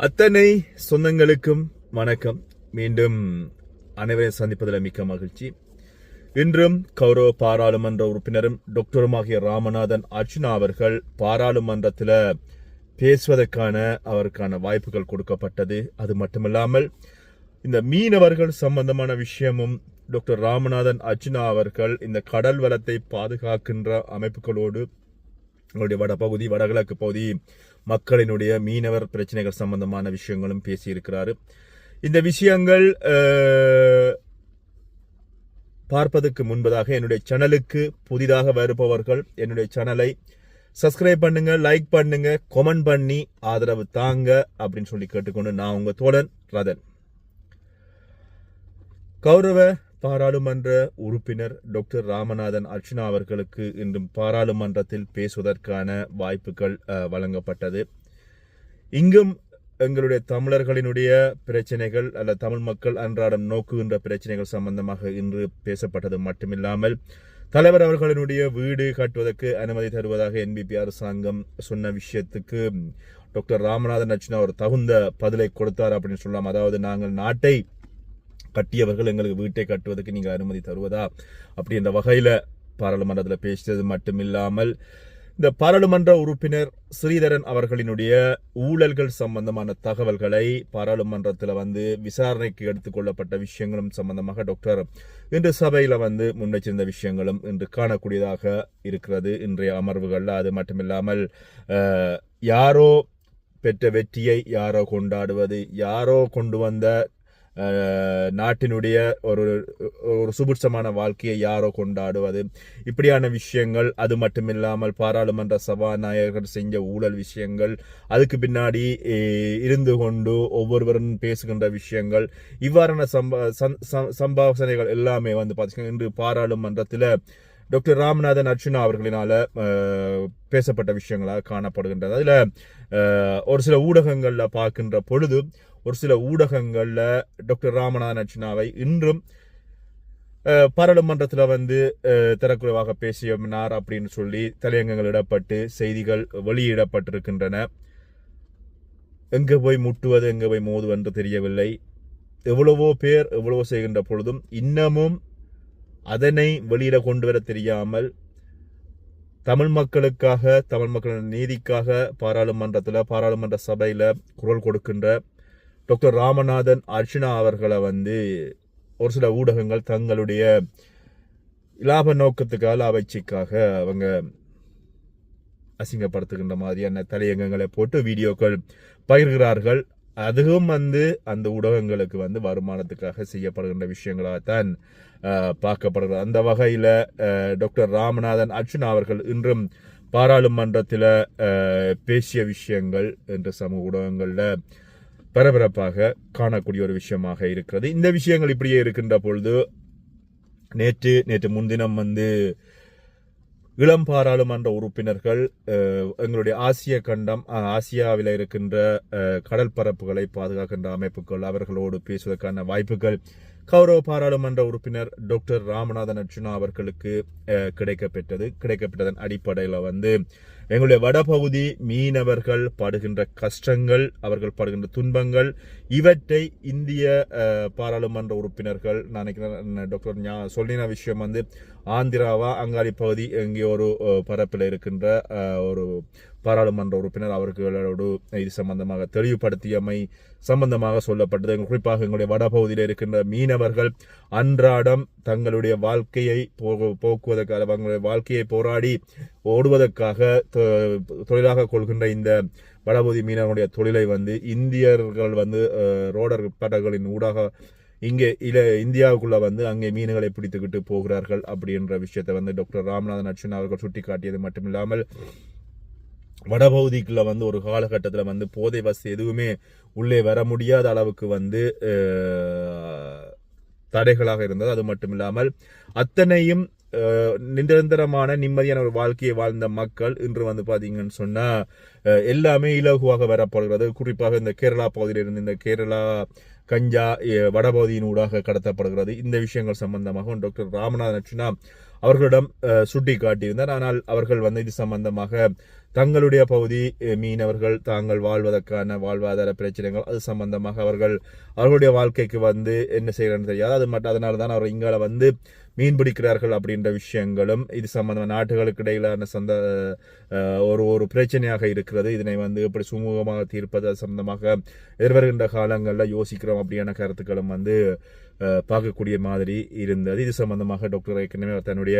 அத்தனை சொந்தங்களுக்கும் வணக்கம். மீண்டும் அனைவரையும் சந்திப்பதில் மிக்க மகிழ்ச்சி. இன்றும் கௌரவ பாராளுமன்ற உறுப்பினரும் டாக்டருமாகிய ராமநாதன் அர்ஜுனா அவர்கள் பாராளுமன்றத்தில் பேசுவதற்கான அவருக்கான வாய்ப்புகள் கொடுக்கப்பட்டது. அது மட்டுமில்லாமல் இந்த மீனவர்கள் சம்பந்தமான விஷயமும் டாக்டர் ராமநாதன் அர்ஜுனா அவர்கள் இந்த கடல் வளத்தை பாதுகாக்கின்ற அமைப்புகளோடு எங்களுடைய வடபகுதி வடகிழக்கு பகுதி மக்களினுடைய மீனவர் பிரச்சனைகள் சம்பந்தமான விஷயங்களும் பேசியிருக்கிறாரு. இந்த விஷயங்கள் பார்ப்பதற்கு முன்பதாக என்னுடைய சேனலுக்கு புதிதாக வருபவர்கள் என்னுடைய சேனலை சப்ஸ்கிரைப் பண்ணுங்க லைக் பண்ணுங்க கொமெண்ட் பண்ணி ஆதரவு தாங்க அப்படின்னு சொல்லி கேட்டுக்கொண்டு நான் உங்க தோழன் ரதன். கௌரவ பாராளுமன்ற உறுப்பினர் டாக்டர் ராமநாதன் அர்ச்சனா அவர்களுக்கு இன்றும் பாராளுமன்றத்தில் பேசுவதற்கான வாய்ப்புகள் வழங்கப்பட்டது. இங்கும் எங்களுடைய தமிழர்களினுடைய பிரச்சனைகள் அல்ல தமிழ் மக்கள் அன்றாடம் நோக்குகின்ற பிரச்சனைகள் சம்பந்தமாக இன்று பேசப்பட்டது மட்டுமில்லாமல் தலைவர் அவர்களினுடைய வீடு கட்டுவதற்கு அனுமதி தருவதாக என்பிபி அரசாங்கம் சொன்ன விஷயத்துக்கு டாக்டர் ராமநாதன் அர்ச்சனா ஒரு தகுந்த பதிலை கொடுத்தார் அப்படின்னு சொல்லலாம். அதாவது நாங்கள் நாட்டை கட்டியவர்கள் எங்களுக்கு வீட்டை கட்டுவதற்கு நீங்கள் அனுமதி தருவதா? அப்படி இந்த வகையில் பாராளுமன்றத்தில் பேசியது மட்டுமில்லாமல் இந்த பாராளுமன்ற உறுப்பினர் ஸ்ரீதரன் அவர்களினுடைய ஊழல்கள் சம்பந்தமான தகவல்களை பாராளுமன்றத்தில் வந்து விசாரணைக்கு எடுத்துக்கொள்ளப்பட்ட விஷயங்களும் சம்பந்தமாக டாக்டர் இன்று சபையில் வந்து முன்வச்சிருந்த விஷயங்களும் இன்று காணக்கூடியதாக இருக்கிறது. இன்றைய அமர்வுகளில் அது மட்டுமில்லாமல் யாரோ பெற்ற வெற்றியை யாரோ கொண்டாடுவது யாரோ கொண்டு வந்த நாட்டினுடைய ஒரு ஒரு சுபிட்சமான வாழ்க்கையை யாரோ கொண்டாடுவது. இப்படியான விஷயங்கள் அது மட்டுமில்லாமல் பாராளுமன்ற சபாநாயகர் செஞ்ச ஊழல் விஷயங்கள் அதுக்கு பின்னாடி இருந்து கொண்டு ஒவ்வொருவரும் பேசுகின்ற விஷயங்கள் இவ்வாறான சம்பா சம்பாசனைகள் எல்லாமே வந்து பார்த்தீங்கன்னா இன்று பாராளுமன்றத்தில் டாக்டர் ராமநாதன் அர்ச்சுனா அவர்களினால பேசப்பட்ட விஷயங்களாக காணப்படுகின்றது. அதில் ஒரு சில ஊடகங்களில் பார்க்கின்ற பொழுது ஒரு சில ஊடகங்களில் டாக்டர் ராமநாதன் அர்ச்சுனாவை இன்றும் பாராளுமன்றத்தில் வந்து திறக்குறைவாக தரக்குறைவாக அப்படின்னு சொல்லி தலையங்கங்கள் இடப்பட்டு செய்திகள் வெளியிடப்பட்டிருக்கின்றன. எங்கே போய் முட்டுவது எங்கே போய் மோது என்று தெரியவில்லை. எவ்வளவோ பேர் எவ்வளவோ செய்கின்ற பொழுதும் இன்னமும் அதனை வெளியிட கொண்டு வர தெரியாமல் தமிழ் மக்களுக்காக தமிழ் மக்களின் நீதிக்காக பாராளுமன்றத்தில் பாராளுமன்ற சபையில் குரல் கொடுக்கின்ற டாக்டர் ராமநாதன் அர்ச்சனா அவர்களை வந்து ஒரு சில ஊடகங்கள் தங்களுடைய லாப நோக்கத்துக்காக லாபச்சிக்காக அவங்க அசிங்கப்படுத்துகின்ற மாதிரியான தலையங்கங்களை போட்டு வீடியோக்கள் பகிர்கிறார்கள். அதுவும் வந்து அந்த ஊடகங்களுக்கு வந்து வருமானத்துக்காக செய்யப்படுகின்ற விஷயங்களாகத்தான் பார்க்கப்படுகிறது. அந்த வகையில் டாக்டர் ராமநாதன் அர்ச்சுனா அவர்கள் இன்றும் பாராளுமன்றத்தில் பேசிய விஷயங்கள் என்ற சமூக ஊடகங்களில் பரபரப்பாக காணக்கூடிய ஒரு விஷயமாக இருக்கிறது. இந்த விஷயங்கள் இப்படியே இருக்கின்ற பொழுது நேற்று நேற்று முன்தினம் வந்து இளம் பாராளுமன்ற உறுப்பினர்கள் எங்களுடைய ஆசிய கண்டம் ஆசியாவில் இருக்கின்ற கடல் பரப்புகளை பாதுகாக்கின்ற அமைப்புகள் அவர்களோடு பேசுவதற்கான வாய்ப்புகள் கௌரவ பாராளுமன்ற உறுப்பினர் டாக்டர் ராமநாதன் அர்ஜுனா அவர்களுக்கு கிடைக்கப்பெற்றது. கிடைக்கப்பட்டதன் அடிப்படையில் வந்து எங்களுடைய வடபகுதி மீனவர்கள் படுகின்ற கஷ்டங்கள் அவர்கள் படுகின்ற துன்பங்கள் இவற்றை இந்திய பாராளுமன்ற உறுப்பினர்கள் நான் நினைக்கிறேன் டாக்டர் ஞா- சொல்லின விஷயம் வந்து ஆந்திராவா அங்காடி பகுதி எங்கே ஒரு பரப்பில் இருக்கின்ற ஒரு பாராளுமன்ற உறுப்பினர் அவர்களோடு இது சம்பந்தமாக தெளிவுபடுத்தியமை சம்பந்தமாக சொல்லப்பட்டது. குறிப்பாக எங்களுடைய வடபகுதியில் இருக்கின்ற மீனவர்கள் அன்றாடம் தங்களுடைய வாழ்க்கையை போக போக்குவதற்காக அவங்களுடைய வாழ்க்கையை போராடி ஓடுவதற்காக தொ- தொழிலாக கொள்கின்ற இந்த வடபகுதி மீனவனுடைய தொழிலை வந்து இந்தியர்கள் வந்து ரோடர் படகுகளின் ஊடாக இங்கே இல இந்தியாவுக்குள்ளே வந்து அங்கே மீன்களை பிடித்துக்கிட்டு போகிறார்கள் அப்படின்ற விஷயத்தை வந்து டாக்டர் ராமநாதன் அர்ச்சனா அவர்கள் சுட்டிக்காட்டியது மட்டுமில்லாமல் வடபகுதிக்குள்ள வந்து ஒரு காலகட்டத்தில் வந்து போதை வசதி எதுவுமே உள்ளே வர முடியாத அளவுக்கு வந்து தடைகளாக இருந்தது. அது மட்டும் இல்லாமல் அத்தனையும் நிரந்தரமான நிம்மதியான ஒரு வாழ்க்கையை வாழ்ந்த மக்கள் இன்று வந்து பார்த்தீங்கன்னு சொன்னால் எல்லாமே இலகுவாக வரப்படுகிறது குறிப்பாக இந்த கேரளா பகுதியிலிருந்து இந்த கேரளா கஞ்சா வடபகுதியின் ஊடாக கடத்தப்படுகிறது. இந்த விஷயங்கள் சம்பந்தமாக டாக்டர் ராமநாதன் அவர்களிடம் சுட்டி காட்டியிருந்தார் ஆனால் அவர்கள் வந்து இது சம்பந்தமாக தங்களுடைய பகுதி மீனவர்கள் தாங்கள் வாழ்வதற்கான வாழ்வாதார பிரச்சனைகள் அது சம்பந்தமாக அவர்கள் அவர்களுடைய வாழ்க்கைக்கு வந்து என்ன செய்யறன்னு தெரியாது. அது மட்டும் அதனால தான் அவர் இங்கால வந்து மீன் பிடிக்கிறார்கள் அப்படின்ற விஷயங்களும் இது சம்பந்தமான நாட்டுகளுக்கு இடையிலான சந்த ஒரு ஒரு பிரச்சனையாக இருக்கிறது. இதனை வந்து எப்படி சுமூகமாக தீர்ப்பது அது சம்பந்தமாக எதிர்வருகின்ற காலங்களில் யோசிக்கிறோம் அப்படியான கருத்துக்களும் வந்து பார்க்கக்கூடிய மாதிரி இருந்தது. இது சம்பந்தமாக டாக்டர் ஏற்கனவே அவர் தன்னுடைய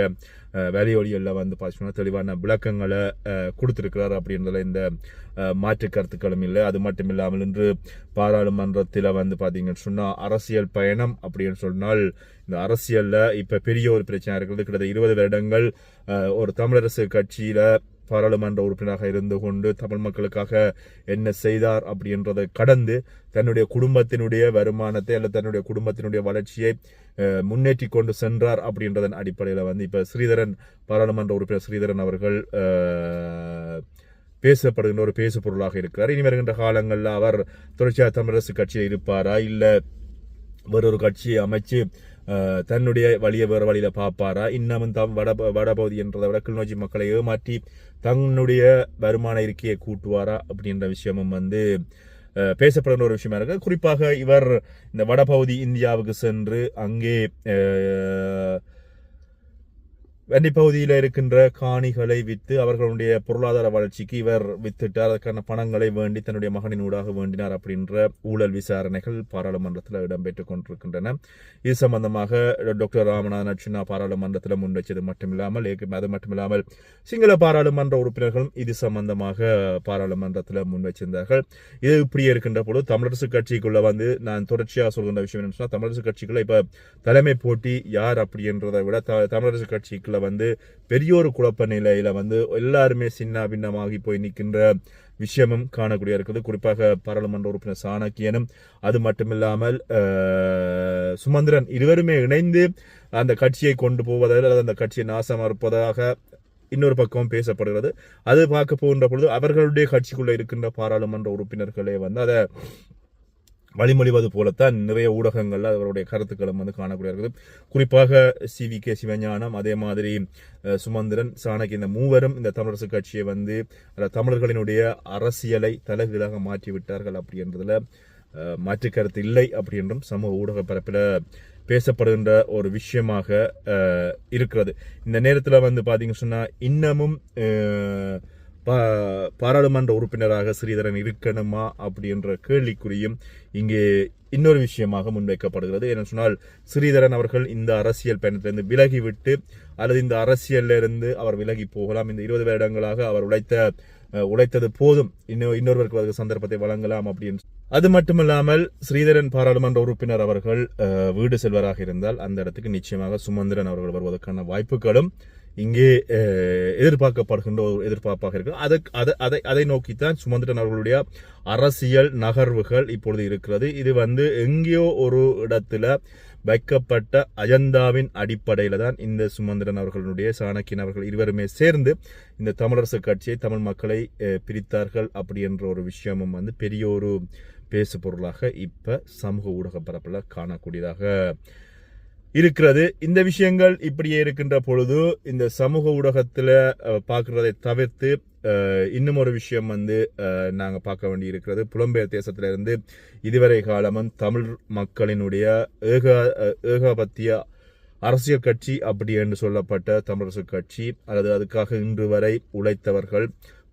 அஹ், வேலையொலிகளில் வந்து பார்த்தீங்கன்னா தெளிவான விளக்கங்களை கொடுத்துருக்கு இருக்கிறார் அப்படின்றதுல இந்த மாற்று கருத்துக்களும் இல்லை. அது மட்டும் இல்லாமல் இன்று பாராளுமன்றத்தில் வந்து பார்த்தீங்கன்னு சொன்னால் அரசியல் பயணம் அப்படின்னு சொன்னால் இந்த அரசியலில் இப்போ பெரிய ஒரு பிரச்சனை இருக்கிறது கிட்டத்தட்ட இருபது வருடங்கள் ஒரு தமிழரசு கட்சியில் பாராளுமன்ற உறுப்பினராக இருந்து கொண்டு தமிழ் மக்களுக்காக என்ன செய்தார் அப்படின்றதை கடந்து தன்னுடைய குடும்பத்தினுடைய வருமானத்தை அல்லது தன்னுடைய குடும்பத்தினுடைய வளர்ச்சியை முன்னேற்றி கொண்டு சென்றார் அப்படின்றதன் அடிப்படையில் வந்து இப்போ ஸ்ரீதரன் பாராளுமன்ற உறுப்பினர் ஸ்ரீதரன் அவர்கள் பேசப்படுகின்ற ஒரு பேசு பொருளாக இருக்கிறார். இனி வருகின்ற காலங்களில் அவர் தொடர்ச்சியாக தமிழரசு கட்சியில் இருப்பாரா? இல்லை வேறொரு கட்சியை அமைச்சு தன்னுடைய வழியை வேறு வழியில பார்ப்பாரா? இன்னமும் தம் வட வடபகுதி என்றதை விட கிளிநொச்சி மக்களை ஏமாற்றி தன்னுடைய வருமான இருக்கையை கூட்டுவாரா? அப்படின்ற விஷயமும் வந்து அஹ், பேசப்படுகிற ஒரு விஷயமா இருக்கு. குறிப்பாக இவர் இந்த வடபகுதி இந்தியாவுக்கு சென்று அங்கே வன்னி பகுதியில் இருக்கின்ற காணிகளை விற்று அவர்களுடைய பொருளாதார வளர்ச்சிக்கு இவர் வித்துட்டார். அதற்கான பணங்களை வேண்டி தன்னுடைய மகனின் ஊடாக வேண்டினார் அப்படின்ற ஊழல் விசாரணைகள் பாராளுமன்றத்தில் இடம்பெற்றுக் கொண்டிருக்கின்றன. இது சம்பந்தமாக டாக்டர் ராமநாதன் அச்சுனா பாராளுமன்றத்தில் முன்வைச்சது மட்டுமில்லாமல் அது மட்டுமில்லாமல் சிங்கள பாராளுமன்ற உறுப்பினர்களும் இது சம்பந்தமாக பாராளுமன்றத்தில் முன்வைச்சிருந்தார்கள் இது இப்படி இருக்கின்ற போது தமிழரசு கட்சிக்குள்ள வந்து நான் தொடர்ச்சியாக சொல்கின்ற விஷயம் என்ன சொன்னால் தமிழரசு கட்சிக்குள்ள இப்போ தலைமை போட்டி யார் அப்படின்றதை விட த- தமிழரசு கட்சிக்குள்ள வந்து பெரிய ஒரு குழப்ப நிலையில் வந்து எல்லாருமே சின்ன பின்னமாகி போய் நிற்கின்ற விஷயமும் காணக்கூடிய இருக்குது. குறிப்பாக பாராளுமன்ற உறுப்பினர் சாணக்கியனும் அது மட்டுமில்லாமல் சுமந்திரன் இருவருமே இணைந்து அந்த கட்சியை கொண்டு போவதில் அல்லது அந்த கட்சியை நாசம் இருப்பதாக இன்னொரு பக்கம் பேசப்படுகிறது. அது பார்க்க போகின்ற பொழுது அவர்களுடைய கட்சிக்குள்ளே இருக்கின்ற பாராளுமன்ற உறுப்பினர்களே வந்து அதை வழிமொழிவது போலத்தான் நிறைய ஊடகங்கள்ல அவருடைய கருத்துக்களும் வந்து காணக்கூடிய இருக்குது. குறிப்பாக சி வி கே சிவஞானம் அதே மாதிரி சுமந்திரன் சாணக்கி இந்த மூவரும் இந்த தமிழரசு கட்சியை வந்து தமிழர்களினுடைய அரசியலை தலைகீழாக மாற்றி விட்டார்கள் அப்படின்றதுல மாற்று கருத்து இல்லை அப்படின்றும் சமூக ஊடக பரப்பில் பேசப்படுகின்ற ஒரு விஷயமாக இருக்கிறது. இந்த நேரத்தில் வந்து பார்த்தீங்க சொன்னால் இன்னமும் பாராளுமன்ற உறுப்பினராக ஸ்ரீதரன் இருக்கணுமா அப்படின்ற கேள்விக்குறியும் இங்கே இன்னொரு விஷயமாக முன்வைக்கப்படுகிறது. என்ன சொன்னால் ஸ்ரீதரன் அவர்கள் இந்த அரசியல் பயணத்திலிருந்து விலகிவிட்டு அல்லது இந்த அரசியல்லிருந்து அவர் விலகி போகலாம். இந்த இருபது வருடங்களாக அவர் உழைத்த உழைத்தது போதும். இன்னும் இன்னொருவருக்கு அதுக்கு சந்தர்ப்பத்தை வழங்கலாம் அப்படின்னு. அது மட்டுமல்லாமல் ஸ்ரீதரன் பாராளுமன்ற உறுப்பினர் அவர்கள் வீடு செல்வராக இருந்தால் அந்த இடத்துக்கு நிச்சயமாக சுமந்திரன் அவர்கள் வருவதற்கான வாய்ப்புகளும் இங்கே எதிர்பார்க்கப்படுகின்ற ஒரு எதிர்பார்ப்பாக இருக்கு. அதை அதை அதை அதை நோக்கித்தான் சுமந்திரன் அவர்களுடைய அரசியல் நகர்வுகள் இப்பொழுது இருக்கிறது. இது வந்து எங்கேயோ ஒரு இடத்துல வைக்கப்பட்ட அஜந்தாவின் அடிப்படையில் தான் இந்த சுமந்திரன் அவர்களுடைய சாணக்கியன் அவர்கள் இருவருமே சேர்ந்து இந்த தமிழரசு கட்சியை தமிழ் மக்களை பிரித்தார்கள் அப்படி என்ற ஒரு விஷயமும் வந்து பெரிய ஒரு பேசு பொருளாக இப்போ சமூக ஊடக பரப்பில் காணக்கூடியதாக இருக்கிறது. இந்த விஷயங்கள் இப்படியே இருக்கின்ற பொழுது இந்த சமூக ஊடகத்தில் பார்க்குறதை தவிர்த்து இன்னும் ஒரு விஷயம் வந்து நாங்கள் பார்க்க வேண்டி இருக்கிறது புலம்பெயர் தேசத்திலிருந்து இதுவரை காலமும் தமிழ் மக்களினுடைய ஏக ஏகாபத்திய அரசியல் கட்சி அப்படி என்று சொல்லப்பட்ட தமிழரசு கட்சி அல்லது அதுக்காக இன்று வரை உழைத்தவர்கள்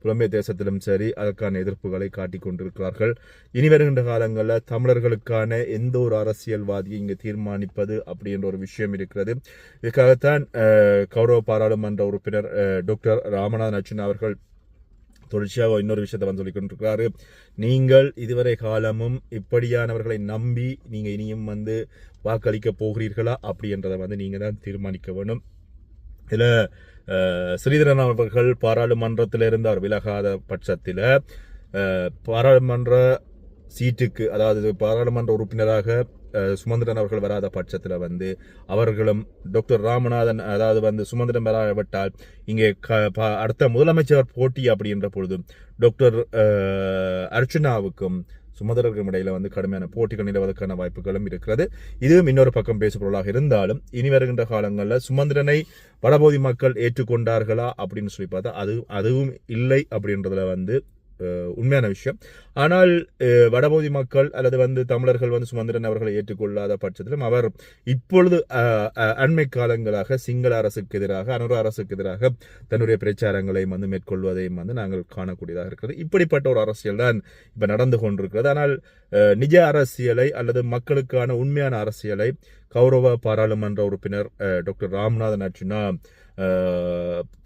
புலம்பெயர் தேசத்திலும் சரி அதற்கான எதிர்ப்புகளை காட்டிக் கொண்டிருக்கிறார்கள். இனி வருகின்ற காலங்களில் தமிழர்களுக்கான எந்த ஒரு அரசியல்வாதியை இங்கு தீர்மானிப்பது அப்படி என்ற ஒரு விஷயம் இருக்கிறது. இதுக்காகத்தான் கௌரவ பாராளுமன்ற உறுப்பினர் டாக்டர் ராமநாதன் அர்ச்சுனா அவர்கள் தொடர்ச்சியாக இன்னொரு விஷயத்தை வந்து சொல்லிக் கொண்டிருக்கிறாரு. நீங்கள் இதுவரை காலமும் இப்படியானவர்களை நம்பி நீங்கள் இனியும் வந்து வாக்களிக்க போகிறீர்களா? அப்படின்றத வந்து நீங்கள் தான் தீர்மானிக்க வேண்டும். இதில் ஸ்ரீதரன் அவர்கள் பாராளுமன்றத்திலிருந்து அவர் விலகாத பட்சத்தில் பாராளுமன்ற சீட்டுக்கு அதாவது பாராளுமன்ற உறுப்பினராக சுமந்திரன் அவர்கள் வராத பட்சத்தில் வந்து அவர்களும் டாக்டர் ராமநாதன் அதாவது வந்து சுமந்திரன் வராவிட்டால் இங்கே க- ப- அடுத்த முதலமைச்சர் போட்டி அப்படின்ற பொழுது டாக்டர் அர்ச்சனாவுக்கும் அர்ச்சுனாவுக்கும் சுமந்திரர்களுக்கும் இடையில வந்து கடுமையான போட்டிகள் நிலவதற்கான வாய்ப்புகளும் இருக்கிறது. இதுவும் இன்னொரு பக்கம் பேசுபொருளாக இருந்தாலும் இனி வருகின்ற காலங்களில் சுமந்திரனை வடபகுதி மக்கள் ஏற்றுக்கொண்டார்களா அப்படின்னு சொல்லி பார்த்தா அது அதுவும் இல்லை அப்படின்றதுல வந்து உண்மையான விஷயம். ஆனால் வடபகுதி மக்கள் அல்லது வந்து தமிழர்கள் வந்து சுமந்திரன் அவர்களை ஏற்றுக்கொள்ளாத பட்சத்திலும் அவர் இப்பொழுது அண்மை காலங்களாக சிங்கள அரசுக்கு எதிராக அனுர அரசுக்கு எதிராக தன்னுடைய பிரச்சாரங்களையும் வந்து மேற்கொள்வதையும் வந்து நாங்கள் காணக்கூடியதாக இருக்கிறது. இப்படிப்பட்ட ஒரு அரசியல் தான் இப்போ நடந்து கொண்டிருக்கிறது. ஆனால் நிஜ அரசியலை அல்லது மக்களுக்கான உண்மையான அரசியலை கௌரவ பாராளுமன்ற உறுப்பினர் டாக்டர் ராம்நாதன் அர்ச்சுனா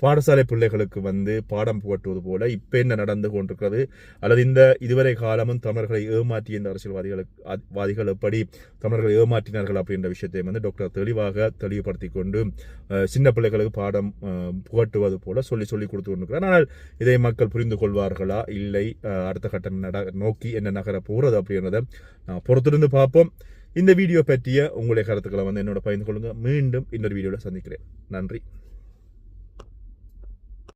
பாடசாலை பிள்ளைகளுக்கு வந்து பாடம் புகட்டுவது போல இப்ப என்ன நடந்து கொண்டிருக்கிறது? அல்லது இந்த இதுவரை காலமும் தமிழர்களை ஏமாற்றிய இந்த அரசியல்வாதிகளுக்கு வாதிகள் எப்படி தமிழர்களை ஏமாற்றினார்கள் அப்படின்ற விஷயத்தை வந்து டாக்டர் தெளிவாக தெளிவுபடுத்தி கொண்டு சின்ன பிள்ளைகளுக்கு பாடம் புகட்டுவது போல சொல்லி சொல்லி கொடுத்து கொண்டிருக்கிறார். ஆனால் இதை மக்கள் புரிந்து கொள்வார்களா? இல்லை. அடுத்த கட்டம் நட நோக்கி என்ன நகர போகிறது அப்படின்றத நான் பொறுத்திருந்து பார்ப்போம். இந்த வீடியோ பற்றிய உங்களுடைய கருத்துக்களை வந்து என்னோட பகிர்ந்து கொள்ளுங்கள் மீண்டும் இன்னொரு வீடியோவில் சந்திக்கிறேன். நன்றி.